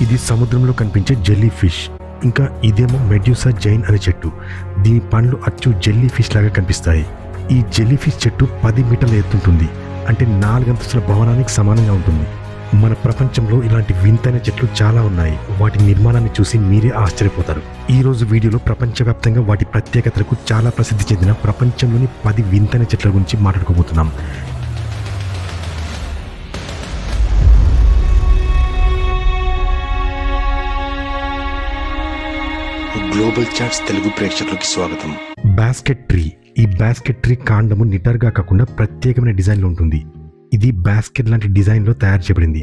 ఇది సముద్రంలో కనిపించే జెల్లీ ఫిష్ ఇంకా ఇదేమో మెడ్యూసా జైన్ అనే చెట్టు. దీని పండ్లు అచ్చు జెల్లీ ఫిష్ లాగా కనిపిస్తాయి. ఈ జెల్లీ ఫిష్ చెట్టు పది మీటర్ల ఎత్తుంటుంది అంటే నాలుగంతస్తుల భవనానికి సమానంగా ఉంటుంది. మన ప్రపంచంలో ఇలాంటి వింతైన చెట్లు చాలా ఉన్నాయి. వాటి నిర్మాణాన్ని చూసి మీరే ఆశ్చర్యపోతారు. ఈ రోజు వీడియోలో ప్రపంచవ్యాప్తంగా వాటి ప్రత్యేకతలకు చాలా ప్రసిద్ధి చెందిన ప్రపంచంలోని పది వింతైన చెట్ల గురించి మాట్లాడుకోబోతున్నాం. గ్లోబల్ చాట్స్ తెలుగు ప్రేక్షకులకి స్వాగతం. బాస్కెట్ ట్రీ ఈ బాస్కెట్ ట్రీ కాండము నిటారుగా కాకుండా ప్రత్యేకమైన డిజైన్లో ఉంటుంది. ఇది బాస్కెట్ లాంటి డిజైన్లో తయారు చేయబడింది.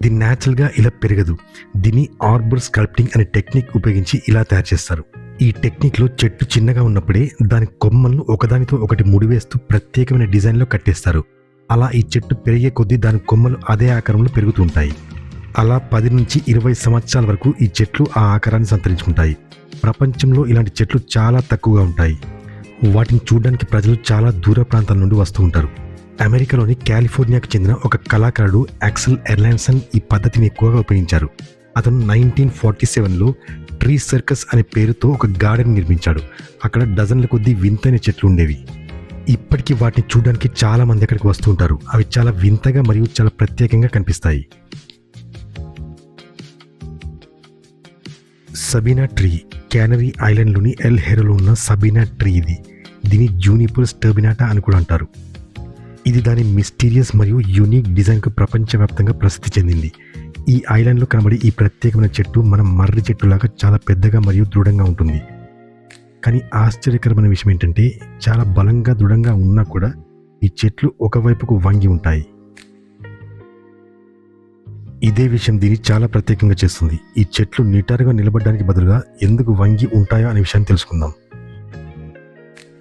ఇది న్యాచురల్గా ఇలా పెరగదు. దీన్ని ఆర్బర్ స్కల్ప్టింగ్ అనే టెక్నిక్ ఉపయోగించి ఇలా తయారు చేస్తారు. ఈ టెక్నిక్లో చెట్టు చిన్నగా ఉన్నప్పుడే దాని కొమ్మలను ఒకదానితో ఒకటి ముడివేస్తూ ప్రత్యేకమైన డిజైన్లో కట్టేస్తారు. అలా ఈ చెట్టు పెరిగే కొద్దీ దాని కొమ్మలు అదే ఆకారంలో పెరుగుతూ ఉంటాయి. అలా పది నుంచి ఇరవై సంవత్సరాల వరకు ఈ చెట్లు ఆ ఆకారాన్ని సంతరించుకుంటాయి. ప్రపంచంలో ఇలాంటి చెట్లు చాలా తక్కువగా ఉంటాయి. వాటిని చూడడానికి ప్రజలు చాలా దూర ప్రాంతాల నుండి వస్తూ ఉంటారు. అమెరికాలోని కాలిఫోర్నియాకు చెందిన ఒక కళాకారుడు యాక్సల్ ఎర్లాన్సన్ ఈ పద్ధతిని ఎక్కువగా ఉపయోగించారు. అతను నైన్టీన్ ఫార్టీ సెవెన్లో ట్రీ సర్కస్ అనే పేరుతో ఒక గార్డెన్ నిర్మించాడు. అక్కడ డజన్ల కొద్దీ వింతైన చెట్లు ఉండేవి. ఇప్పటికీ వాటిని చూడడానికి చాలా మంది అక్కడికి వస్తూ ఉంటారు. అవి చాలా వింతగా మరియు చాలా ప్రత్యేకంగా కనిపిస్తాయి. సబీనా ట్రీ క్యానరీ ఐలాండ్లోని ఎల్ హెరలో ఉన్న సబీనా ట్రీ ఇది. దీని జూనిపర్ స్టర్బినాటా అని కూడా అంటారు. ఇది దాని మిస్టీరియస్ మరియు యూనిక్ డిజైన్కు ప్రపంచవ్యాప్తంగా ప్రసిద్ధి చెందింది. ఈ ఐలాండ్లో కనబడే ఈ ప్రత్యేకమైన చెట్టు మన మర్రి చెట్టులాగా చాలా పెద్దగా మరియు దృఢంగా ఉంటుంది. కానీ ఆశ్చర్యకరమైన విషయం ఏంటంటే చాలా బలంగా దృఢంగా ఉన్నా కూడా ఈ చెట్లు ఒకవైపుకు వంగి ఉంటాయి. ఇదే విషయం దీన్ని చాలా ప్రత్యేకంగా చేస్తుంది. ఈ చెట్లు నిటారుగా నిలబడడానికి బదులుగా ఎందుకు వంగి ఉంటాయో అనే విషయాన్ని తెలుసుకుందాం.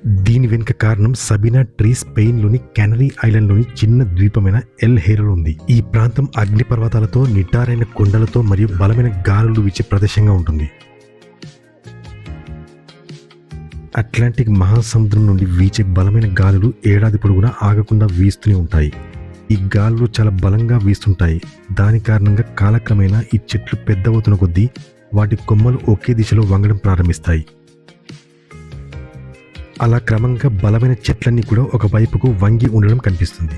దీని వెనుక కారణం సబీనా ట్రీ స్పెయిన్లోని కెనరీ ఐలాండ్లోని చిన్న ద్వీపమైన ఎల్ హేరల్ ఉంది. ఈ ప్రాంతం అగ్నిపర్వతాలతో నిటారైన కొండలతో మరియు బలమైన గాలులు వీచే ప్రదేశంగా ఉంటుంది. అట్లాంటిక్ మహాసముద్రం నుండి వీచే బలమైన గాలులు ఏడాది పొడవునా ఆగకుండా వీస్తూనే ఉంటాయి. ఈ గాలులు చాలా బలంగా వీస్తుంటాయి. దాని కారణంగా కాలక్రమేణా ఈ చెట్లు పెద్దవుతున్న కొద్దీ వాటి కొమ్మలు ఒకే దిశలో వంగడం ప్రారంభిస్తాయి. అలా క్రమంగా బలమైన చెట్లన్నీ కూడా ఒక వైపుకు వంగి ఉండడం కనిపిస్తుంది.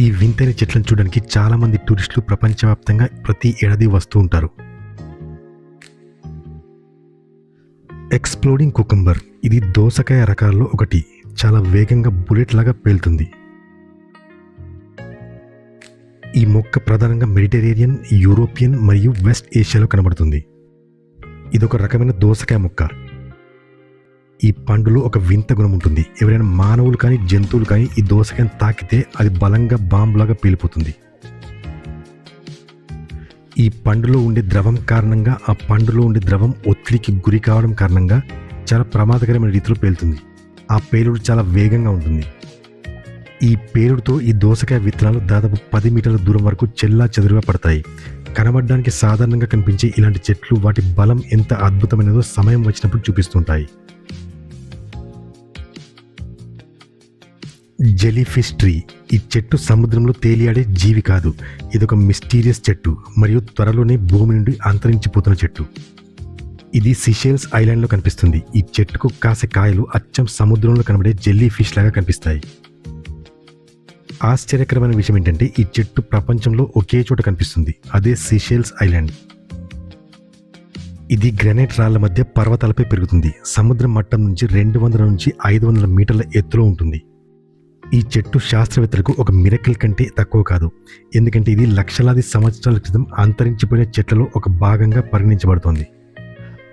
ఈ వింతైన చెట్లను చూడడానికి చాలామంది టూరిస్టులు ప్రపంచవ్యాప్తంగా ప్రతి ఏడాది వస్తూ ఉంటారు. ఎక్స్ప్లోడింగ్ కుకుంబర్ ఇది దోసకాయ రకాల్లో ఒకటి. చాలా వేగంగా బుల్లెట్ లాగా పేలుతుంది. ఈ మొక్క ప్రధానంగా మెడిటరేనియన్ యూరోపియన్ మరియు వెస్ట్ ఏషియాలో కనబడుతుంది. ఇది ఒక రకమైన దోసకాయ మొక్క. ఈ పండులో ఒక వింత గుణం ఉంటుంది. ఎవరైనా మానవులు కానీ జంతువులు కానీ ఈ దోసకాయను తాకితే అది బలంగా బాంబులాగా పేలిపోతుంది. ఈ పండులో ఉండే ద్రవం కారణంగా ఆ పండులో ఉండే ద్రవం ఒత్తిడికి గురి కావడం కారణంగా చాలా ప్రమాదకరమైన రీతిలో పేలుతుంది. ఆ పేలుడు చాలా వేగంగా ఉంటుంది. ఈ పేలుడుతో ఈ దోసకాయ విత్తనాలు దాదాపు పది మీటర్ల దూరం వరకు చెల్లా చెదురుగా పడతాయి. కనబడడానికి సాధారణంగా కనిపించే ఇలాంటి చెట్లు వాటి బలం ఎంత అద్భుతమైనదో సమయం వచ్చినప్పుడు చూపిస్తుంటాయి. జెలీఫిష్ ట్రీ. ఈ చెట్టు సముద్రంలో తేలియాడే జీవి కాదు. ఇదొక మిస్టీరియస్ చెట్టు మరియు త్వరలోనే భూమి నుండి అంతరించిపోతున్న చెట్టు. ఇది సిషేల్స్ ఐలాండ్లో కనిపిస్తుంది. ఈ చెట్టుకు కాసే కాయలు అచ్చం సముద్రంలో కనబడే జెల్లీ ఫిష్ లాగా కనిపిస్తాయి. ఆశ్చర్యకరమైన విషయం ఏంటంటే ఈ చెట్టు ప్రపంచంలో ఒకే చోట కనిపిస్తుంది. అదే సిషేల్స్ ఐలాండ్ ఇది గ్రానైట్ రాళ్ళ మధ్య పర్వతాలపై పెరుగుతుంది. సముద్రం మట్టం నుంచి రెండు వందల నుంచి ఐదు వందల మీటర్ల ఎత్తులో ఉంటుంది. ఈ చెట్టు శాస్త్రవేత్తలకు ఒక మిరకిల్ కంటే తక్కువ కాదు. ఎందుకంటే ఇది లక్షలాది సంవత్సరాల క్రితం అంతరించిపోయిన చెట్లలో ఒక భాగంగా పరిగణించబడుతోంది.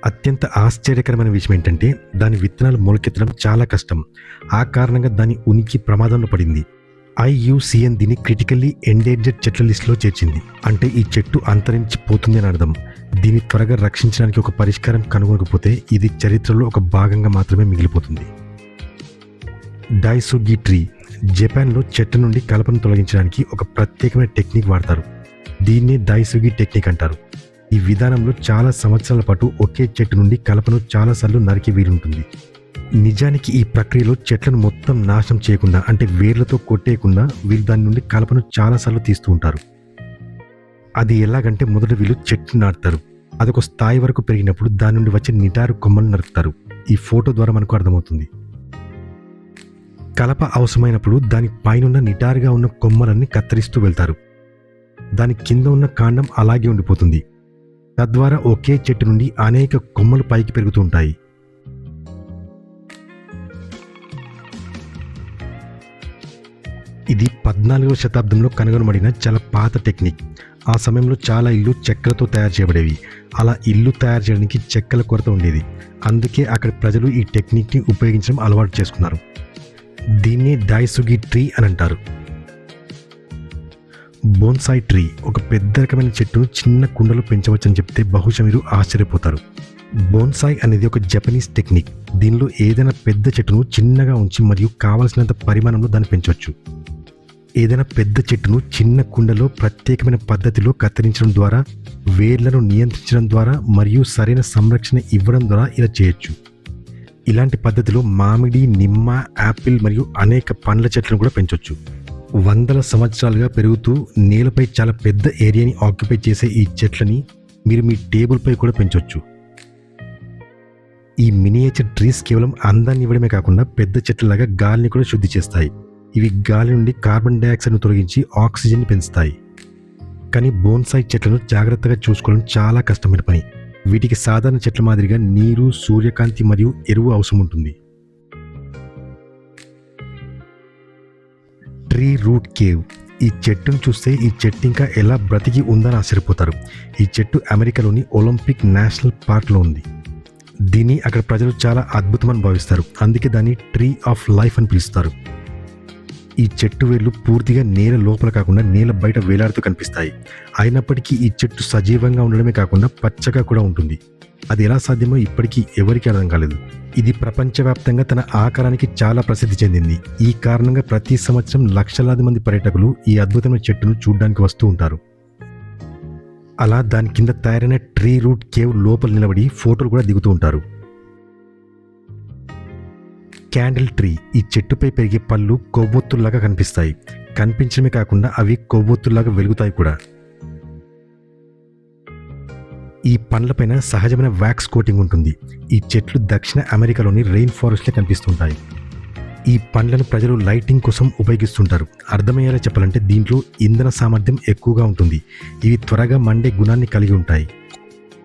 అత్యంత ఆశ్చర్యకరమైన విషయం ఏంటంటే దాని విత్తనాలు మొలకెత్తడం చాలా కష్టం. ఆ కారణంగా దాని ఉనికి ప్రమాదంలో పడింది. ఐయుసిఎన్ దీన్ని క్రిటికల్లీ ఎండేంజర్డ్ చెట్ల లిస్టులో చేర్చింది. అంటే ఈ చెట్టు అంతరించిపోతుంది అని అర్థం. దీన్ని త్వరగా రక్షించడానికి ఒక పరిష్కారం కనుగొనకపోతే ఇది చరిత్రలో ఒక భాగంగా మాత్రమే మిగిలిపోతుంది. డైసుగి ట్రీ జపాన్లో చెట్టు నుండి కలపను తొలగించడానికి ఒక ప్రత్యేకమైన టెక్నిక్ వాడతారు. దీన్నే డైసుగి టెక్నిక్ అంటారు. ఈ విధానంలో చాలా సంవత్సరాల పాటు ఒకే చెట్టు నుండి కలపను చాలాసార్లు నరికి వీలుంటుంది. నిజానికి ఈ ప్రక్రియలో చెట్లను మొత్తం నాశనం చేయకుండా అంటే వేర్లతో కొట్టేయకుండా వీళ్ళు దాని నుండి కలపను చాలాసార్లు తీస్తూ ఉంటారు. అది ఎలాగంటే మొదట వీళ్ళు చెట్టు నాటుతారు. అదొక స్థాయి వరకు పెరిగినప్పుడు దాని నుండి వచ్చే నిటారు కొమ్మలు నరుకుతారు. ఈ ఫోటో ద్వారా మనకు అర్థమవుతుంది. కలప అవసరమైనప్పుడు దాని పైనున్న నిటారుగా ఉన్న కొమ్మలన్నీ కత్తిరిస్తూ వెళ్తారు. దాని కింద ఉన్న కాండం అలాగే ఉండిపోతుంది. తద్వారా ఒకే చెట్టు నుండి అనేక కొమ్మలు పైకి పెరుగుతూ ఉంటాయి. ఇది పద్నాలుగవ శతాబ్దంలో కనుగొనబడిన చాలా పాత టెక్నిక్. ఆ సమయంలో చాలా ఇల్లు చెక్కలతో తయారు చేయబడేవి. అలా ఇల్లు తయారు చేయడానికి చెక్కల కొరత ఉండేది. అందుకే అక్కడ ప్రజలు ఈ టెక్నిక్ని ఉపయోగించడం అలవాటు చేసుకున్నారు. దీన్ని డైసుగి ట్రీ అని అంటారు. బోన్సాయి ట్రీ ఒక పెద్ద రకమైన చెట్టును చిన్న కుండలో పెంచవచ్చని చెప్తే బహుశా మీరు ఆశ్చర్యపోతారు. బోన్సాయ్ అనేది ఒక జపనీస్ టెక్నిక్. దీనిలో ఏదైనా పెద్ద చెట్టును చిన్నగా ఉంచి మరియు కావలసినంత పరిమాణంలో దాన్ని పెంచవచ్చు. ఏదైనా పెద్ద చెట్టును చిన్న కుండలో ప్రత్యేకమైన పద్ధతిలో కత్తిరించడం ద్వారా వేర్లను నియంత్రించడం ద్వారా మరియు సరైన సంరక్షణ ఇవ్వడం ద్వారా ఇలా చేయొచ్చు. ఇలాంటి పద్ధతిలో మామిడి నిమ్మ యాపిల్ మరియు అనేక పండ్ల చెట్లను కూడా పెంచవచ్చు వందల సంవత్సరాలుగా పెరుగుతూ నేలపై చాలా పెద్ద ఏరియాని ఆక్యుపై చేసే ఈ చెట్లని మీరు మీ టేబుల్పై కూడా పెంచవచ్చు ఈ మినియేచర్ ట్రీస్ కేవలం అందాన్ని ఇవ్వడమే కాకుండా పెద్ద చెట్లలాగా గాలిని కూడా శుద్ధి చేస్తాయి. ఇవి గాలి నుండి కార్బన్ డైఆక్సైడ్ను తొలగించి ఆక్సిజన్ని పెంచుతాయి. కానీ బోన్సాయి చెట్లను జాగ్రత్తగా చూసుకోవడం చాలా కష్టమైన పని. వీటికి సాధారణ చెట్ల మాదిరిగా నీరు సూర్యకాంతి మరియు ఎరువు అవసరం ఉంటుంది. Tree root cave. ఈ చెట్టును చూస్తే ఈ చెట్టు ఇంకా ఎలా బ్రతికి ఉందని ఆశ్చర్యపోతారు. ఈ చెట్టు అమెరికాలోని ఒలింపిక్ నేషనల్ పార్క్లో ఉంది. దీన్ని అక్కడ ప్రజలు చాలా అద్భుతమని భావిస్తారు. అందుకే దాన్ని ట్రీ ఆఫ్ లైఫ్ అని పిలుస్తారు. ఈ చెట్టు వేర్లు పూర్తిగా నేల లోపల కాకుండా నేల బయట వేలాడుతూ కనిపిస్తాయి. అయినప్పటికీ ఈ చెట్టు సజీవంగా ఉండడమే కాకుండా పచ్చగా కూడా ఉంటుంది. అది ఎలా సాధ్యమో ఇప్పటికీ ఎవరికీ అర్థం కాలేదు. ఇది ప్రపంచవ్యాప్తంగా తన ఆకారానికి చాలా ప్రసిద్ధి చెందింది. ఈ కారణంగా ప్రతి సంవత్సరం లక్షలాది మంది పర్యటకులు ఈ అద్భుతమైన చెట్టును చూడడానికి వస్తూ ఉంటారు. అలా దాని కింద తయారైన ట్రీ రూట్ కేవ్ లోపల నిలబడి ఫోటోలు కూడా దిగుతూ ఉంటారు. క్యాండిల్ ట్రీ ఈ చెట్టుపై పెరిగే పళ్ళు కొవ్వొత్తుల్లాగా కనిపిస్తాయి. కనిపించడమే కాకుండా అవి కొవ్వొత్తుల్లాగా వెలుగుతాయి కూడా. ఈ పండ్లపైన సహజమైన వ్యాక్స్ కోటింగ్ ఉంటుంది. ఈ చెట్లు దక్షిణ అమెరికాలోని రెయిన్ ఫారెస్ట్లో కనిపిస్తుంటాయి. ఈ పండ్లను ప్రజలు లైటింగ్ కోసం ఉపయోగిస్తుంటారు. అర్థమయ్యేలా చెప్పాలంటే దీంట్లో ఇంధన సామర్థ్యం ఎక్కువగా ఉంటుంది. ఇవి త్వరగా మండే గుణాన్ని కలిగి ఉంటాయి.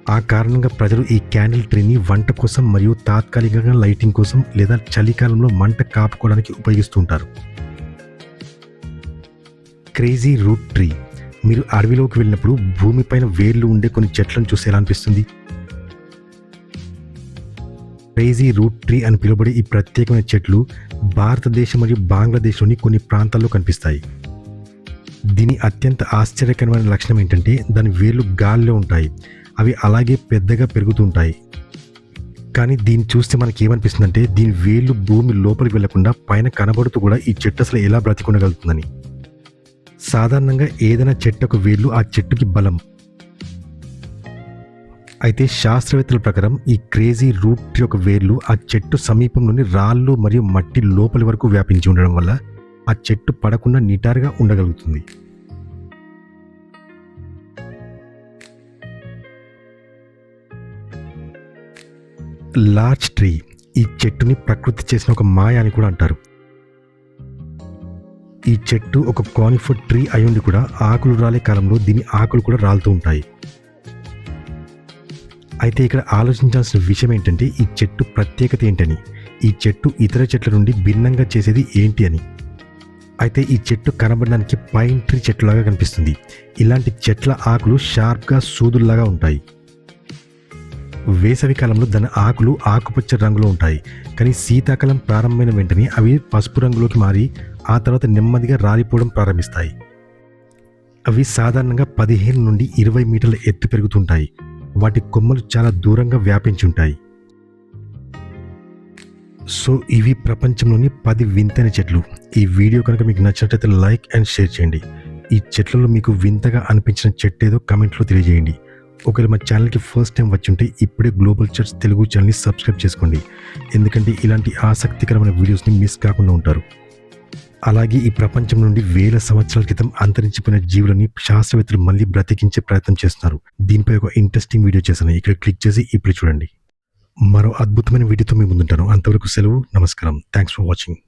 ఆ కారణంగా ప్రజలు ఈ క్యాండిల్ ట్రీని వంట కోసం మరియు తాత్కాలికంగా లైటింగ్ కోసం లేదా చలికాలంలో మంట కాపుకోవడానికి ఉపయోగిస్తుంటారు. Crazy root tree. మీరు అడవిలోకి వెళ్ళినప్పుడు భూమిపైన వేర్లు ఉండే కొన్ని చెట్లను చూసి ఎలా అనిపిస్తుంది? క్రేజీ రూట్ ట్రీ అని పిలువబడే ఈ ప్రత్యేకమైన చెట్లు భారతదేశం మరియు బంగ్లాదేశ్లోని కొన్ని ప్రాంతాల్లో కనిపిస్తాయి. దీని అత్యంత ఆశ్చర్యకరమైన లక్షణం ఏంటంటే దాని వేర్లు గాల్లో ఉంటాయి. అవి అలాగే పెద్దగా పెరుగుతుంటాయి. కానీ దీన్ని చూస్తే మనకి ఏమనిపిస్తుందంటే దీని వేళ్ళు భూమి లోపలికి వెళ్ళకుండా పైన కనబడుతూ కూడా ఈ చెట్టు అసలు ఎలా బ్రతికుండగలుగుతుందని సాధారణంగా ఏదైనా చెట్టుకు వేళ్ళు ఆ చెట్టుకి బలం. అయితే శాస్త్రవేత్తల ప్రకారం ఈ క్రేజీ రూట్ యొక్క వేర్లు ఆ చెట్టు సమీపంలోని రాళ్ళు మరియు మట్టి లోపలి వరకు వ్యాపించి ఉండడం వల్ల ఆ చెట్టు పడకుండా నిటారుగా ఉండగలుగుతుంది. లార్జ్ ట్రీ ఈ చెట్టుని ప్రకృతి చేసిన ఒక మాయ అని కూడా అంటారు. ఈ చెట్టు ఒక కానిఫర్ ట్రీ అయ్యుండి కూడా ఆకులు రాలే కాలంలో దీని ఆకులు కూడా రాలుతూ ఉంటాయి. అయితే ఇక్కడ ఆలోచించాల్సిన విషయం ఏంటంటే ఈ చెట్టు ప్రత్యేకత ఏంటని? ఈ చెట్టు ఇతర చెట్ల నుండి భిన్నంగా చేసేది ఏంటి అని? అయితే ఈ చెట్టు కనబడడానికి పైన్ ట్రీ చెట్టులాగా కనిపిస్తుంది. ఇలాంటి చెట్ల ఆకులు షార్ప్గా సూదుల్లాగా ఉంటాయి. వేసవికాలంలో దాని ఆకులు ఆకుపచ్చ రంగులో ఉంటాయి. కానీ శీతాకాలం ప్రారంభమైన వెంటనే అవి పసుపు రంగులోకి మారి ఆ తర్వాత నెమ్మదిగా రాలిపోవడం ప్రారంభిస్తాయి. అవి సాధారణంగా పదిహేను నుండి ఇరవై మీటర్ల ఎత్తు పెరుగుతుంటాయి. వాటి కొమ్మలు చాలా దూరంగా వ్యాపించి ఉంటాయి సో ఇవి ప్రపంచంలోని పది వింతైన చెట్లు. ఈ వీడియో కనుక మీకు నచ్చినట్లయితే లైక్ అండ్ షేర్ చేయండి. ఈ చెట్లలో మీకు వింతగా అనిపించిన చెట్టు ఏదో కమెంట్లో తెలియజేయండి. ఒకవేళ మా ఛానల్కి ఫస్ట్ టైం వచ్చి ఉంటే ఇప్పుడే గ్లోబల్ చర్చ్ తెలుగు ఛానల్ని సబ్స్క్రైబ్ చేసుకోండి. ఎందుకంటే ఇలాంటి ఆసక్తికరమైన వీడియోస్ని మిస్ కాకుండా ఉంటారు. అలాగే ఈ ప్రపంచం నుండి వేల సంవత్సరాల క్రితం అంతరించిపోయిన జీవులని శాస్త్రవేత్తలు మళ్ళీ బ్రతికించే ప్రయత్నం చేస్తున్నారు. దీనిపై ఒక ఇంట్రెస్టింగ్ వీడియో చేశాను. ఇక్కడ క్లిక్ చేసి ఇప్పుడు చూడండి. మరో అద్భుతమైన వీడియోతో మీ ముందుంటాను. అంతవరకు సెలవు నమస్కారం. Thanks for watching